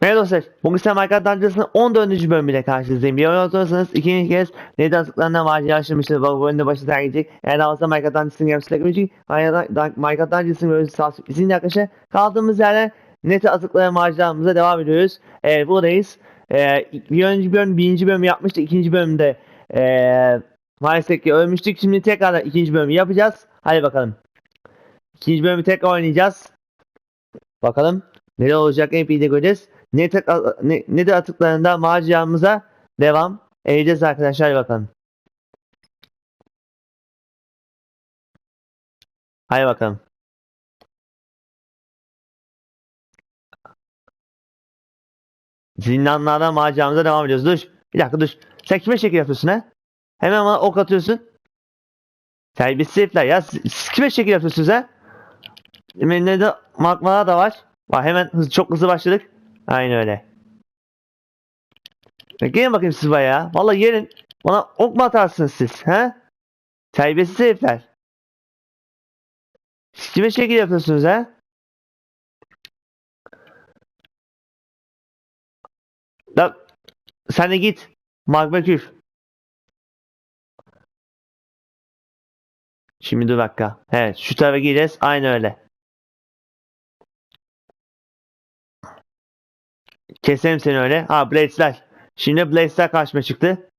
Merhaba dostlar. Bugün size Minecraft Dungeons'ın 14. bölümüyle karşınızdayım. Bir oyun oturursanız ikinci kez neden atıklarından macera yaşamıştır. Bu bölümde başı terk edecek. Eğer fazla Minecraft Dungeons'ın gelmesini beklemek Minecraft Dungeons'ın bölümü sağlık izin arkadaşlar. Kaldığımız yerden net atıklara maceramıza devam ediyoruz. Evet buradayız. Ee, bir önceki bölüm birinci bölümü yapmıştık. ikinci bölümde ee, maalesef ki ölmüştük. Şimdi tekrar ikinci bölümü yapacağız. Hadi bakalım. İkinci bölümü tekrar oynayacağız. Bakalım neler olacak hep birlikte göreceğiz. Ne, tek, ne, ne de atıklarında maceramıza devam edeceğiz arkadaşlar bakalım. Hadi bakalım. Zindanlardan maceramıza devam ediyoruz. Dur. Bir dakika dur. Sen şekil yapıyorsun ha? Hemen bana ok atıyorsun. Terbiyesiz herifler ya. Siz, şekil yapıyorsunuz ha? Benim de magmalar da var. Bak hemen hız, çok hızlı başladık. Aynen öyle. Gelin bakayım siz bayağı. Vallahi gelin. Bana ok mu atarsınız siz? He? Terbiyesiz herifler. Siz kime şekil yapıyorsunuz ha? La, sen de git. Magma küf. Şimdi dur dakika. Evet şu tarafa gireceğiz. Aynı öyle. Keselim seni öyle. Ha Blades'ler. Şimdi Blades'ler karşıma çıktı.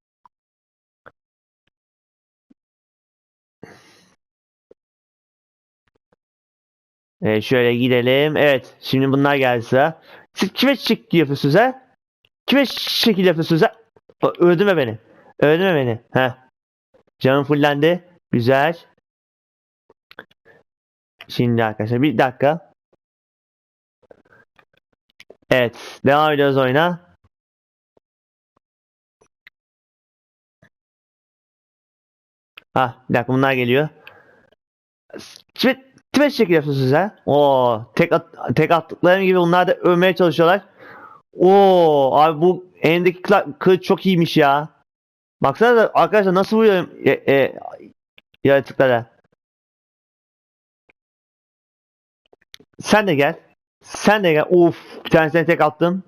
Evet şöyle gidelim. Evet. Şimdi bunlar geldi sıra. Kime şekil yapıyorsunuz ha? Kime şekil yapıyorsunuz ha? Öldürme beni. Öldürme beni. Heh. Canım fullendi. Güzel. Şimdi arkadaşlar bir dakika. Evet. Devam ediyoruz oyuna. Ha bir dakika bunlar geliyor. Kime, kime şekil yapıyorsunuz? Oo, tek, at, tek attıklarım gibi bunlar da övmeye çalışıyorlar. Oo abi bu elindeki kılıç çok iyiymiş ya. Baksana da arkadaşlar nasıl vuruyorum e, e, yaratıklara. Sen de gel. Sen de gel. Uf bir tanesine tek attım.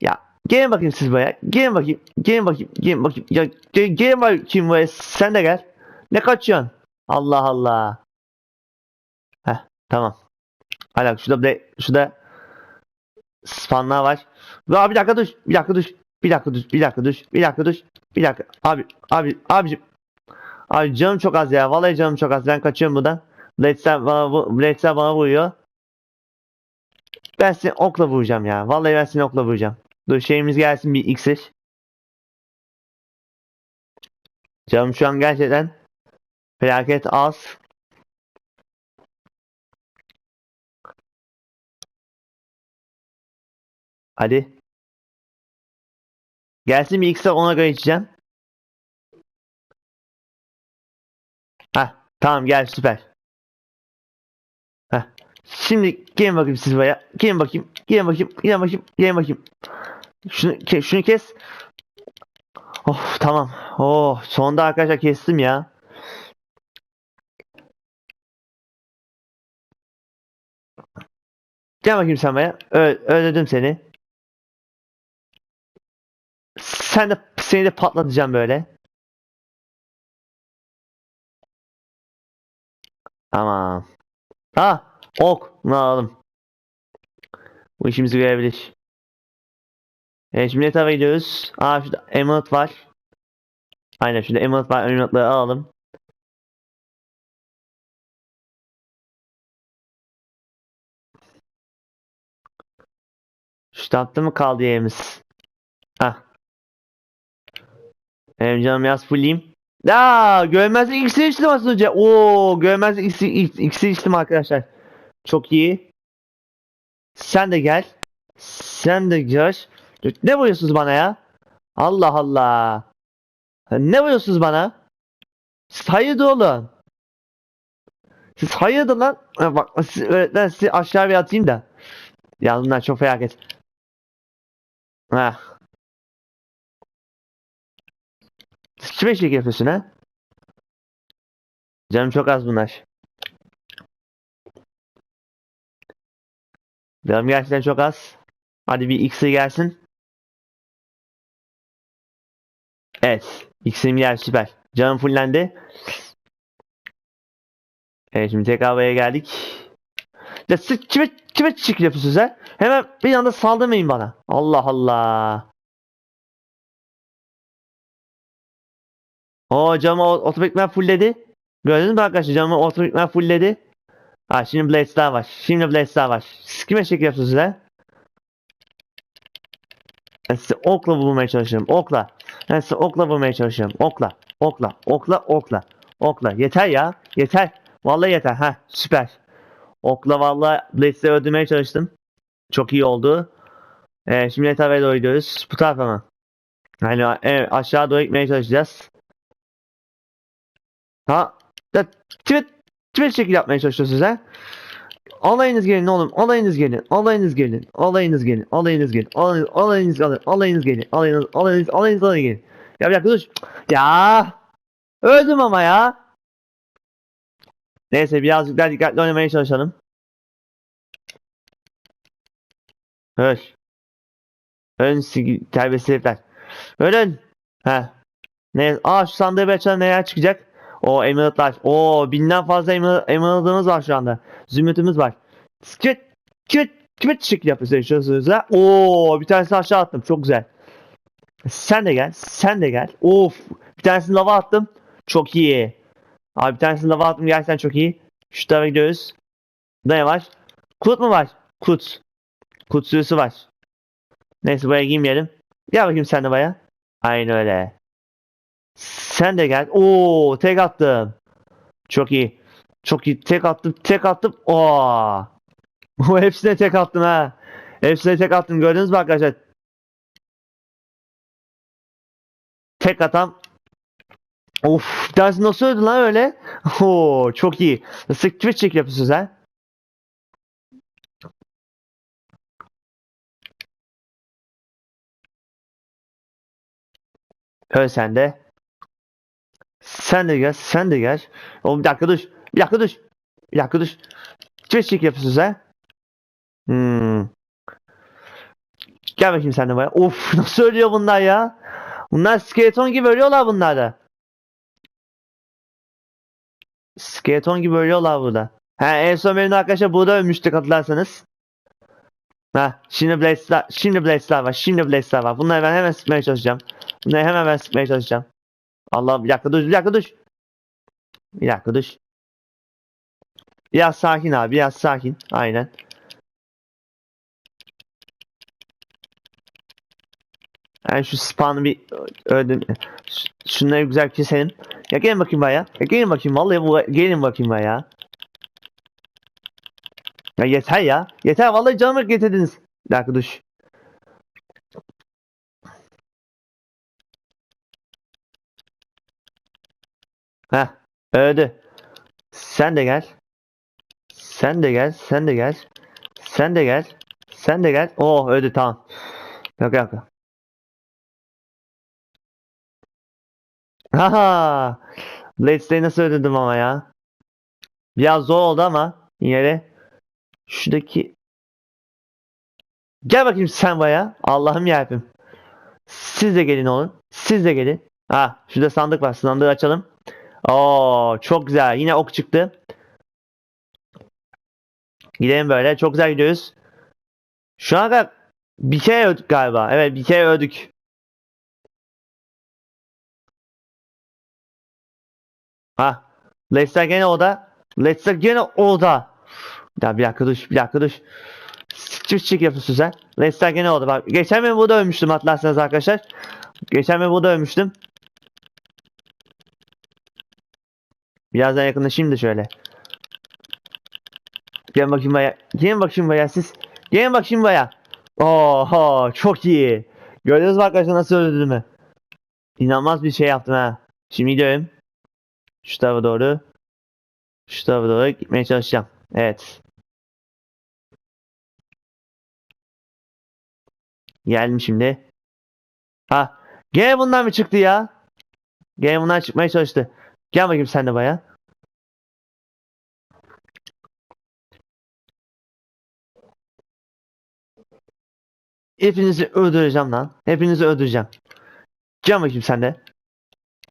Ya gelin bakayım siz buraya. Gelin bakayım. Gelin bakayım. Gelin bakayım. Ya gel, gelin bakayım buraya. Sen de gel. Ne kaçıyorsun? Allah Allah. Heh tamam. Hala şurada bir şurada spawnlar var. Ya bir dakika dur. Bir dakika dur. Bir dakika dur. Bir dakika dur. Bir dakika dur. Bir dakika. Abi abi abicim. Abi canım çok az ya. Vallahi canım çok az. Ben kaçıyorum buradan. Blades'ler bana, Blades'ler bana vuruyor. Ben seni okla vuracağım ya. Vallahi ben seni okla vuracağım. Dur şeyimiz gelsin bir iksir. Canım şu an gerçekten felaket az. Hadi. Gelsin bir iksir ona göre içeceğim. Heh tamam gel süper. Şimdi gelin bakayım siz buraya. Gelin bakayım. Gelin bakayım. Gelin bakayım. Gelin bakayım. Şunu, ke- şunu kes. Of tamam. Oh sonunda arkadaşlar kestim ya. Gel bakayım sen buraya. Ö öldürdüm seni. Sen de seni de patlatacağım böyle. Tamam. Ha, ok. Bunu alalım. Bu işimizi görebilir. Evet şimdi ne tarafa gidiyoruz? Aa şurada emerald var. Aynen şurada emerald var. Emerald'ları alalım. Şu tatlı mı kaldı yerimiz? Hah. Benim canım yaz fulleyim. Ya görmezlik iksir içtim az önce. Oo görmezlik iksir, iksir içtim arkadaşlar. Çok iyi. Sen de gel. Sen de gel. Ne vuruyorsunuz bana ya? Allah Allah. Ne vuruyorsunuz bana? Siz hayırdır oğlum? Siz hayırdır lan? Bak siz, öğretmen sizi aşağı bir atayım da. Ya bunlar çok felaket. Heh. Kime şey yapıyorsun ha? Canım çok az bunlar. Canım gerçekten çok az. Hadi bir X'i gelsin. Evet. X'im gel süper. Canım fullendi. Evet şimdi tekrar havaya geldik. Ya siz kime, kime çiçek yapıyorsunuz ha? Hemen bir anda saldırmayın bana. Allah Allah. O camı otomatikman fullledi. Gördünüz mü arkadaşlar camı otomatikman fullledi. Ha şimdi Blazes'lar var. Şimdi Blazes'lar var. Siz kime şekil yapıyorsunuz ha? Ben size okla vurmaya çalışıyorum. Okla. Ben size okla vurmaya çalışıyorum. Okla. Okla. Okla. Okla. Okla. Yeter ya. Yeter. Vallahi yeter. Ha süper. Okla vallahi Blazes'i öldürmeye çalıştım. Çok iyi oldu. Ee, şimdi ne tarafa doğru gidiyoruz? Bu tarafa mı? Yani evet, aşağı doğru gitmeye çalışacağız. Ha? Da, kime, kime şekil yapmaya çalışıyorsunuz ha? Alayınız gelin oğlum. Alayınız gelin. Alayınız gelin. Alayınız gelin. Alayınız gelin. Alayınız, alayınız gelin. Alayınız gelin. Alayınız, alayınız, alayınız, alayınız gelin. Ya bir dakika dur. Ya. Öldüm ama ya. Neyse birazcık daha dikkatli oynamaya çalışalım. Öl. Ölün terbiyesiz herifler. Ölün. He. Ne? Aa şu sandığı bir açalım neler çıkacak? O emeraldlar. O binden fazla emerald'ımız var şu anda. Zümrütümüz var. Kime, kime, kime şekil yapıyorsunuz ha? Oo bir tanesini aşağı attım. Çok güzel. Sen de gel. Sen de gel. Of. Bir tanesini lava attım. Çok iyi. Abi bir tanesini lava attım. Gerçekten çok iyi. Şu tarafa gidiyoruz. Ne var? Kut mu var? Kut. Kut sürüsü var. Neyse buraya girmeyelim. Gel bakayım sen de baya. Aynen öyle. Sen de gel. Oo, tek attım. Çok iyi. Çok iyi. Tek attım. Tek attım. Oo. Hepsine tek attım ha. Hepsine tek attım. Gördünüz mü arkadaşlar? Tek atam. Of, tanesi nasıl öldü lan öyle? Oo, çok iyi. Sık Twitch çek yapıyorsunuz ha? Öl sen de. Sen de gel, sen de gel. Oğlum bir dakika dur. Bir dakika dur. Bir dakika dur. Check yapıyorsunuz ha? Hmm. Gel bakayım sen de buraya. Of nasıl ölüyor bunlar ya? Bunlar skeleton gibi ölüyorlar bunlar da. Skeleton gibi ölüyorlar burada. Ha en son benim arkadaşlar burada ölmüştük hatırlarsanız. Ha şimdi Blazes'lar, şimdi Blazes'lar var, şimdi Blazes'lar var. Bunları ben hemen sıkmaya çalışacağım. Bunları hemen ben sıkmaya çalışacağım. Allah bir dakika dur, bir dakika dur. Bir dakika dur. Biraz sakin abi, biraz sakin. Aynen. Yani şu spawn'ı bir öldüm. Şunları güzel keselim. Ya gelin bakayım baya. Ya gelin bakayım vallahi bu gelin bakayım baya. Ya yeter ya. Yeter vallahi canımı getirdiniz. Bir dakika dur. Heh öldü. Sen de gel. Sen de gel. Sen de gel. Sen de gel. Sen de gel. Oh öldü tamam. Yok yok. Haha. Blade'leri nasıl öldürdüm ama ya. Biraz zor oldu ama yine de şuradaki Gel bakayım sen baya. Allah'ım yarabbim. Siz de gelin oğlum. Siz de gelin. Ha, şurada sandık var. Sandığı açalım. Oo, çok güzel. Yine ok çıktı. Gidelim böyle. Çok güzel gidiyoruz. Şu ana kadar bir kere öldük galiba. Evet, bir kere öldük. Ha. Leicester gene orada. Leicester gene orada. Ya bir dakika dur. Bir dakika dur. Çift çift yapıyorsun sen. Leicester gene orada. Bak geçen ben burada ölmüştüm hatırlarsanız arkadaşlar. Geçen ben burada ölmüştüm. Birazdan yakınlaşayım da şöyle. Gelin bakayım baya. Gelin bakayım baya siz. Gelin bakayım baya. Oho çok iyi. Gördünüz mü arkadaşlar nasıl öldürdüğümü? İnanılmaz bir şey yaptım ha. Şimdi gidiyorum. Şu tarafa doğru. Şu tarafa doğru gitmeye çalışacağım. Evet. Geldim şimdi. Ha. Gene bundan mı çıktı ya? Gene bundan çıkmaya çalıştı. Gel bakayım sen de baya. Hepinizi öldüreceğim lan. Hepinizi öldüreceğim. Gel bakayım sen de.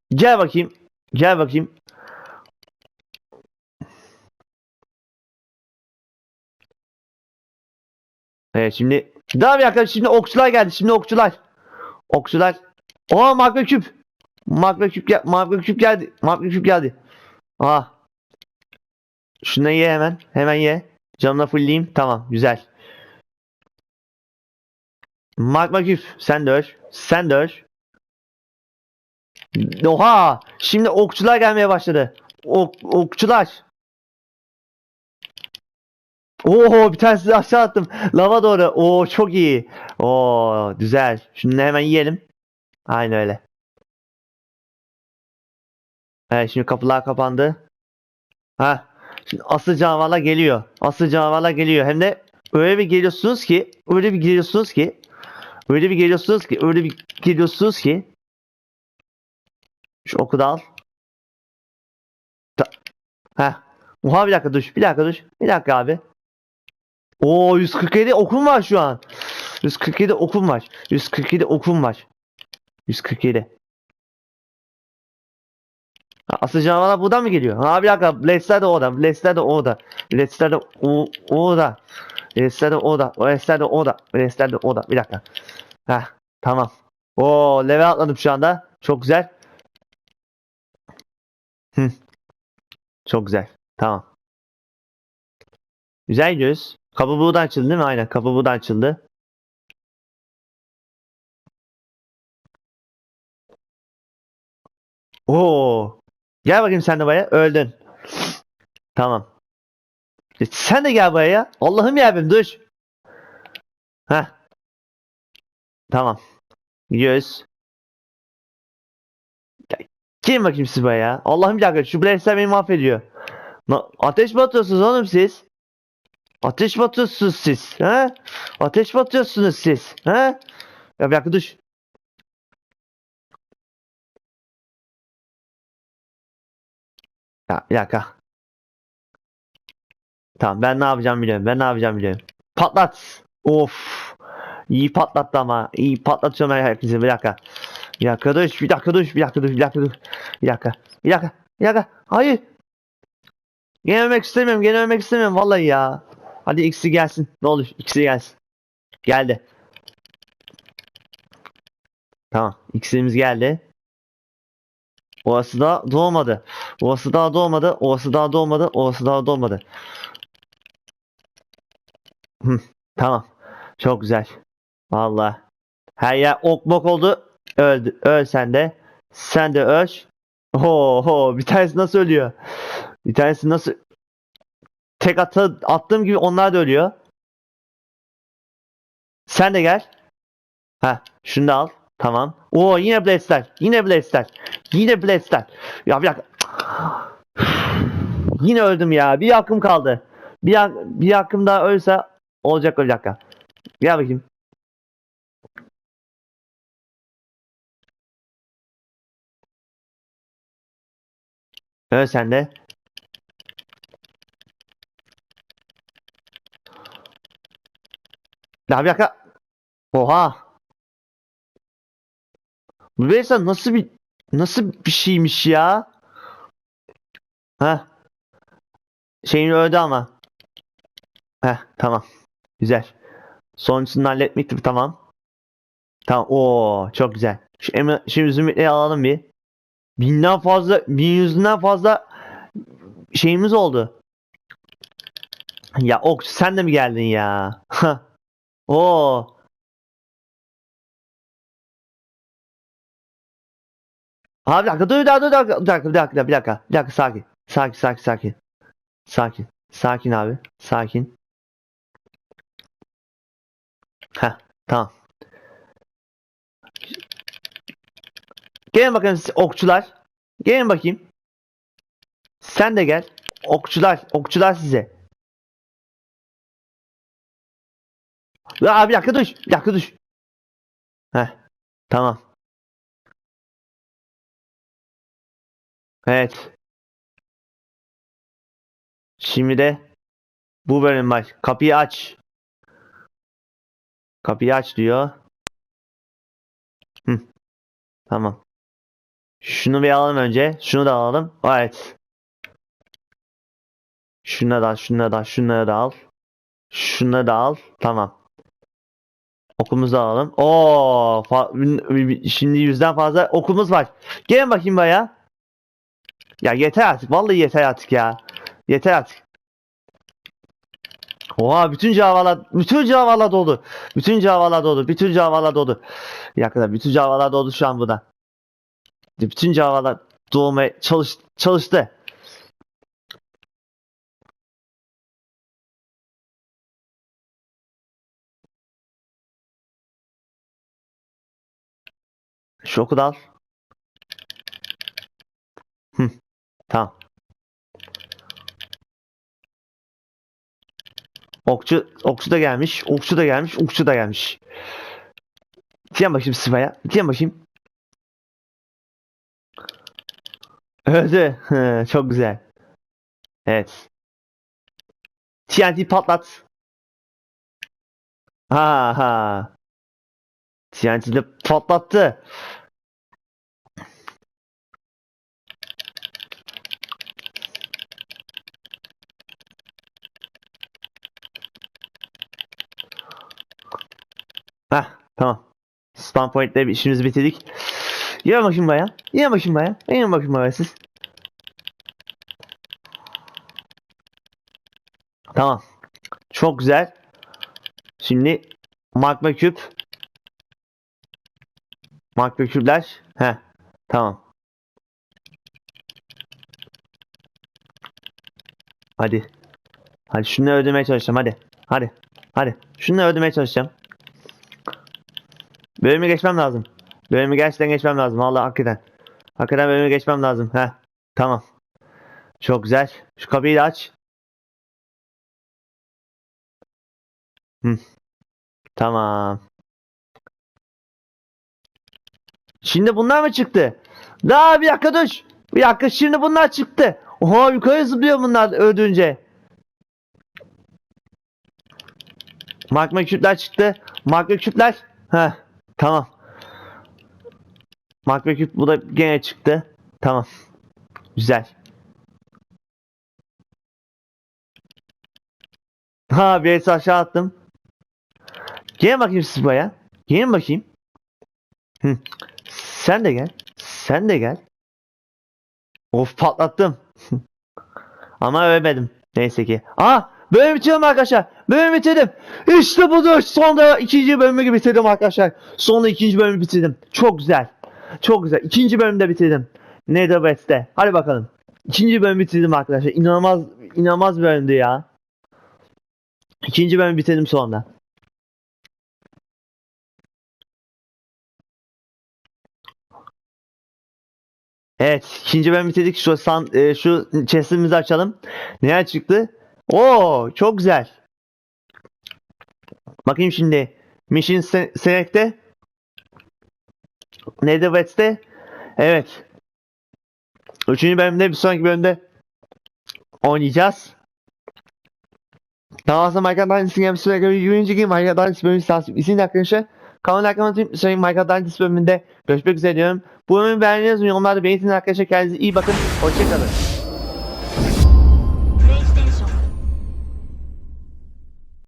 Gel bakayım. Gel bakayım. Evet şimdi daha bir dakika şimdi okçular geldi. Şimdi okçular. Okçular. Aa makro küp. Makro küp gel makro küp geldi. Makro küp geldi. Aa. Şunu ye hemen. Hemen ye. Canına fullleyeyim. Tamam güzel. Magma küp. Sen de öl. Sen de. Oha! Şimdi okçular gelmeye başladı. Ok, okçular. Oo bir tanesini aşağı attım. Lava doğru. Oo çok iyi. Oo güzel. Şunu hemen yiyelim. Aynen öyle. Evet şimdi kapılar kapandı. Ha. Şimdi asıl canavarlar geliyor. Asıl canavarlar geliyor. Hem de öyle bir geliyorsunuz ki öyle bir geliyorsunuz ki öyle bir geliyorsunuz ki öyle bir geliyorsunuz ki şu oku da al. Heh. Oha bir dakika dur. Bir dakika dur. Bir dakika abi. Oo 147 okum var şu an. 147 okum var. 147 okum var. 147. Asıl canavarlar buradan mı geliyor? Ha bir dakika. Blessler de orada. Blessler de orada. Blessler de o orada. Blessler de orada. Blessler de orada. Blessler de orada. Bir dakika. Heh. Tamam. Oo level atladım şu anda. Çok güzel. Hı. Çok güzel. Tamam. Güzel gidiyoruz. Kapı buradan açıldı değil mi? Aynen. Kapı buradan açıldı. Oo. Gel bakayım sen de buraya. Öldün. Tamam. E, sen de gel buraya. Allah'ım yarabbim dur. Heh. Tamam. Gidiyoruz. Gel- Gelin bakayım siz buraya. Allah'ım bir dakika. Şu Blaze'ler beni mahvediyor. Na- Ateş mi atıyorsunuz oğlum siz? Ateş mi atıyorsunuz siz? He? Ateş mi atıyorsunuz siz? He? Ya bir dakika dur. Ya bir dakika. Tamam ben ne yapacağım biliyorum. Ben ne yapacağım biliyorum. Patlat. Of. İyi patlattı ama. İyi patlatıyorum ben herkese. Bir dakika. Bir dakika dur. Bir dakika dur. Bir dakika dur. Bir dakika dur. Bir dakika. Bir dakika. Bir dakika. Hayır. Gene ölmek istemiyorum. Gene ölmek istemiyorum. Vallahi ya. Hadi ikisi gelsin. Ne olur ikisi gelsin. Geldi. Tamam. İkisimiz geldi. Orası da doğmadı. Orası daha doğmadı. Orası daha doğmadı. Orası daha doğmadı. Hı, tamam. Çok güzel. Vallahi. Her yer ok mok oldu. Öldü. Öl sen de. Sen de öl. Ho ho. Bir tanesi nasıl ölüyor? Bir tanesi nasıl tek atı, attığım gibi onlar da ölüyor. Sen de gel. Ha, şunu da al. Tamam. Oo yine Blaze'ler. Yine Blaze'ler. Yine Blaze'ler. Ya bir dakika. Yine öldüm ya. Bir hakkım kaldı. Bir, hak- bir hakkım daha ölse olacak bir dakika. Gel bakayım. Öl sen de. Ya bir dakika. Oha. Bu nasıl bir nasıl bir şeymiş ya? Ha? Şeyini öldü ama. Heh tamam. Güzel. Sonuncusunu halletmiştim tamam. Tamam. Oo çok güzel. Şu emi, şimdi zümrütleri alalım bir. Binden fazla, bin yüzünden fazla şeyimiz oldu. Ya Ok sen de mi geldin ya? Oo. Abi bir dakika dur bir dakika dur bir dakika bir dakika bir dakika bir dakika sakin sakin sakin sakin sakin sakin abi sakin. Heh tamam. Gelin bakın okçular. Gelin bakayım. Sen de gel. Okçular okçular size. Ya bir dakika dur bir dakika dur. Heh tamam Evet. Şimdi de bu bölüm baş. Kapıyı aç. Kapıyı aç diyor. Hı. Tamam. Şunu bir alalım önce. Şunu da alalım. Evet. Şunu da al, şunu da şunları da al. Şunu da al. Tamam. Okumuzu alalım. Oo, şimdi yüzden fazla okumuz var. Gelin bakayım baya. Ya yeter artık. Vallahi yeter artık ya. Yeter artık. Oha bütün cavalar bütün cavalar doldu. Bütün cavalar doldu. Bütün cavalar. Bir dakika bütün cavalar doldu şu an burada. Bütün cavalar dolmaya çalış, çalıştı. Şu oku da al. Hı, tamam. Okçu, okçu da gelmiş. Okçu da gelmiş. Okçu da gelmiş. Diyen bakayım sıvaya. Diyen bakayım. Öldü. Çok güzel. Evet. TNT patlat. Ha ha. TNT'de patlattı. Heh, tamam. Bir işimizi bitirdik. Yine bakayım baya. Yine bakayım baya. Yine bakayım baya siz. Tamam. Çok güzel. Şimdi magma küp. Magma küpler. He. Tamam. Hadi. Hadi şunu öldürmeye çalışacağım hadi. Hadi. Hadi. Şunu öldürmeye çalışacağım. Bölümü geçmem lazım. Bölümü gerçekten geçmem lazım. Vallahi hakikaten. Hakikaten bölümü geçmem lazım. He. Tamam. Çok güzel. Şu kapıyı da aç. Hı. Tamam. Şimdi bunlar mı çıktı? Daha bir dakika dur. Bir dakika şimdi bunlar çıktı. Oha yukarı zıplıyor bunlar öldürünce. Magma küpler çıktı. Magma küpler. Heh. Tamam. Küp bu da gene çıktı. Tamam. Güzel. Ha bir aşağı attım. Gelin bakayım buraya. Gelin bakayım. Hı. Sen de gel. Sen de gel. Of patlattım. Ama ölmedim. Neyse ki. Aa bölümü bitirdim arkadaşlar. Bölümü bitirdim. İşte budur. Sonunda ikinci bölümü bitirdim arkadaşlar. Sonunda ikinci bölümü bitirdim. Çok güzel. Çok güzel. İkinci bölümde bitirdim. Netherwest'te. Hadi bakalım. İkinci bölümü bitirdim arkadaşlar. İnanılmaz inanılmaz bir bölümdü ya. İkinci bölümü bitirdim sonunda. Evet, ikinci bölüm bitirdik. Şu san, e, şu chest'imizi açalım. Neler çıktı? Oo, çok güzel. Bakayım şimdi. Mission Se- Select'te. Netherwest'te. Evet. Üçüncü bölümde bir sonraki bölümde oynayacağız. Daha fazla Minecraft Dynasty Games süre göre yürüyünce gibi Minecraft Dynasty bölümü sahip isimli arkadaşlar. Kanalı like atmayı unutmayın. Minecraft Dynasty bölümünde görüşmek üzere diyorum. Bu bölümü beğendiyseniz yorumlarda belirtin arkadaşlar. Kendinize iyi bakın. Hoşçakalın.